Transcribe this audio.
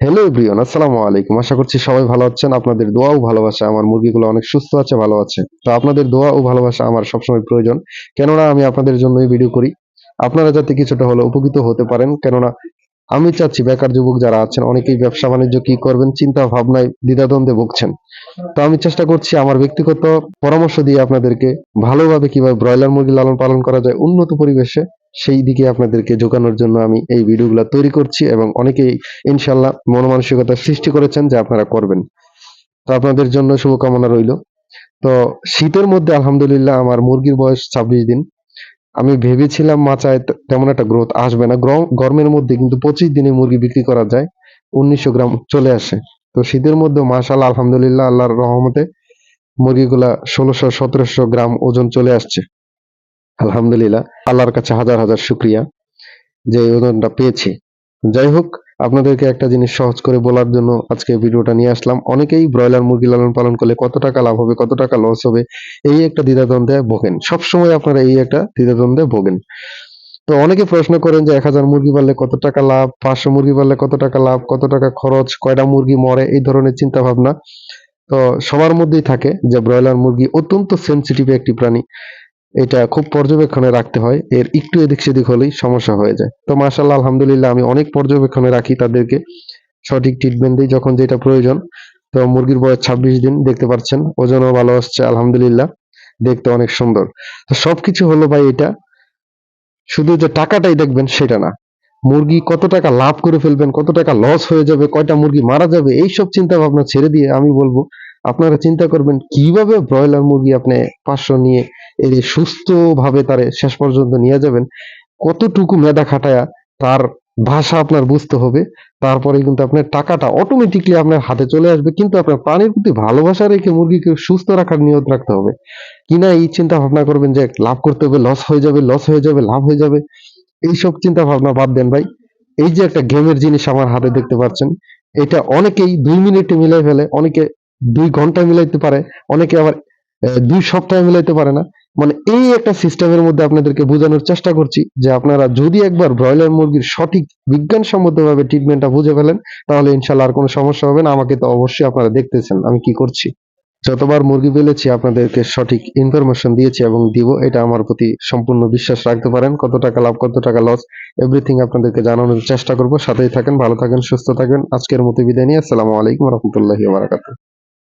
Hello everyone আসসালামু আলাইকুম। আশা করছি সবাই ভালো আছেন। আপনাদের দোয়া ও ভালোবাসা আমার মুরগিগুলো অনেক সুস্থ আছে, ভালো আছে। তো আপনাদের দোয়া ও ভালোবাসা আমার সবসময় প্রয়োজন। কেননা আমি আপনাদের জন্যই ভিডিও করি। আপনারা যাতে কিছুটা হলে উপকৃত হতে পারেন। কেননা আমি চাচ্ছি বেকার যুবক যারা আছেন, অনেকেই ব্যবসা বাণিজ্য কি করবেন, চিন্তা ভাবনায় দ্বিধাদ্বন্দ্বে ভুগছেন। তো আমি চেষ্টা করছি আমার ব্যক্তিগত পরামর্শ দিয়ে আপনাদেরকে ভালোভাবে কীভাবে ব্রয়লার মুরগি লালন পালন করা যায়, উন্নত পরিবেশে সেই দিকে আপনাদেরকে ঝোঁকানোর জন্য আমি এই ভিডিওগুলো তৈরি করছি এবং অনেকেই ইনশাল্লাহ মনোমানসিকতা সৃষ্টি করেছেন যে আপনারা করবেন। তো আপনাদের জন্য শুভকামনা রইল। তো শীতের মধ্যে আলহামদুলিল্লাহ আমার মুরগির বয়স ছাব্বিশ দিন। আমি ভেবেছিলাম মাচায় তেমন একটা গ্রোথ আসবে না। গ্রম- গরমের মধ্যে কিন্তু পঁচিশ দিনে মুরগি বিক্রি করা যায়। উনিশশো গ্রাম চলে আসে। তো শীতের মধ্যে মাশাল আলহামদুলিল্লাহ আল্লাহর রহমতে মুরগিগুলা ষোলোশো সতেরোশো গ্রাম ওজন চলে আসছে। আলহামদুলিল্লাহ, আল্লাহর কাছে হাজার হাজার শুক্রিয়া যে এই ওজনটা পেয়েছি। যাই হোক, আপনাদেরকে একটা জিনিস সহজ করে বলার জন্য আজকে ভিডিওটা নিয়ে আসলাম। অনেকেই ব্রয়লার মুরগি লালন পালন করলে কত টাকা লাভ হবে, কত টাকা লস হবে, এই একটা দ্বিধাদ্বন্দ্বে ভোগেন। সবসময় আপনারা এই একটা দ্বিধাদ্বন্দ্বে ভোগেন। তো অনেকে প্রশ্ন করেন যে এক হাজার মুরগি পাললে কত টাকা লাভ, পাঁচশো মুরগি পাললে কত টাকা লাভ, কত টাকা খরচ, কয়টা মুরগি মরে, এই ধরনের চিন্তা ভাবনা তো সবার মধ্যেই থাকে যে ব্রয়লার মুরগি অত্যন্ত সেনসিটিভ একটি প্রাণী। এটা খুব পর্যবেক্ষণে রাখতে হয়। এর একটু এদিক সেদিক হলেই সমস্যা হয়ে যায়। তো মাশাল্লাহ আলহামদুলিল্লাহ আমি অনেক পর্যবেক্ষণে রাখি তাদেরকে। সঠিক ট্রিটমেন্ট দিই যখন যেটা প্রয়োজন। তো মুরগির বয়স ছাব্বিশ দিন, দেখতে পাচ্ছেন? ওজনও ভালো আসছে, আলহামদুলিল্লাহ। দেখতে অনেক সুন্দর। তো সবকিছু হলো ভাই এটা, শুধু যে টাকাটাই দেখবেন সেটা না। মুরগি কত টাকা লাভ করে ফেলবেন, কত টাকা লস হয়ে যাবে, কয়টা মুরগি মারা যাবে, এইসব চিন্তা ভাবনা ছেড়ে দিয়ে আমি বলব আপনারা চিন্তা করবেন, কীভাবে ব্রয়লার মুরগি আপনি পাঁচশো নিয়ে এই সুস্থ ভাবে তারে শেষ পর্যন্ত নিয়ে যাবেন, কতটুকু মেধা খাটায়া তার ভাষা আপনার বুঝতে হবে, তারপরে কিন্তু আপনার টাকাটা অটোমেটিকলি আপনার হাতে চলে আসবে, কিন্তু আপনার প্রাণীর প্রতি ভালোবাসা রেখে মুরগিকে সুস্থ রাখার নিয়ত রাখতে হবে। কিনা এই চিন্তা ভাবনা করবেন যে লাভ করতে হবে লস হয়ে যাবে লস হয়ে যাবে, লাভ হয়ে যাবে, এইসব চিন্তা ভাবনা বাদ দেন ভাই। এই যে একটা গেমের জিনিস আমার হাতে দেখতে পাচ্ছেন, এটা অনেকেই দুই মিনিটে মিলে ফেলে, অনেকে দুই ঘণ্টা মিলাইতে পারে, অনেকে আবার দুই সপ্তাহে মিলাইতে পারে না। মানে এই একটা সিস্টেমের মধ্যে আপনাদেরকে বোঝানোর চেষ্টা করছি যে আপনারা যদি একবার ব্রয়লার মুরগির সঠিক বিজ্ঞানসম্মতভাবে ট্রিটমেন্টটা বুঝে ফেলেন, তাহলে ইনশাল্লাহ আর কোনো সমস্যা হবে না। আমাকে তো অবশ্যই আপনারা দেখতেছেন আমি কি করছি। যতবার মুরগি পেলেছি, আপনাদেরকে সঠিক ইনফরমেশন দিয়েছি এবং দিব, এটা আমার প্রতি সম্পূর্ণ বিশ্বাস রাখতে পারেন। কত টাকা লাভ, কত টাকা লস এভরিথিং আপনাদেরকে জানানোর চেষ্টা করব। সাথেই থাকেন, ভালো থাকেন, সুস্থ থাকেন। আজকের মতো বিদায় নিয়ে আসসালামু আলাইকুম রহমতুল্লাহি বারাকাতুহ।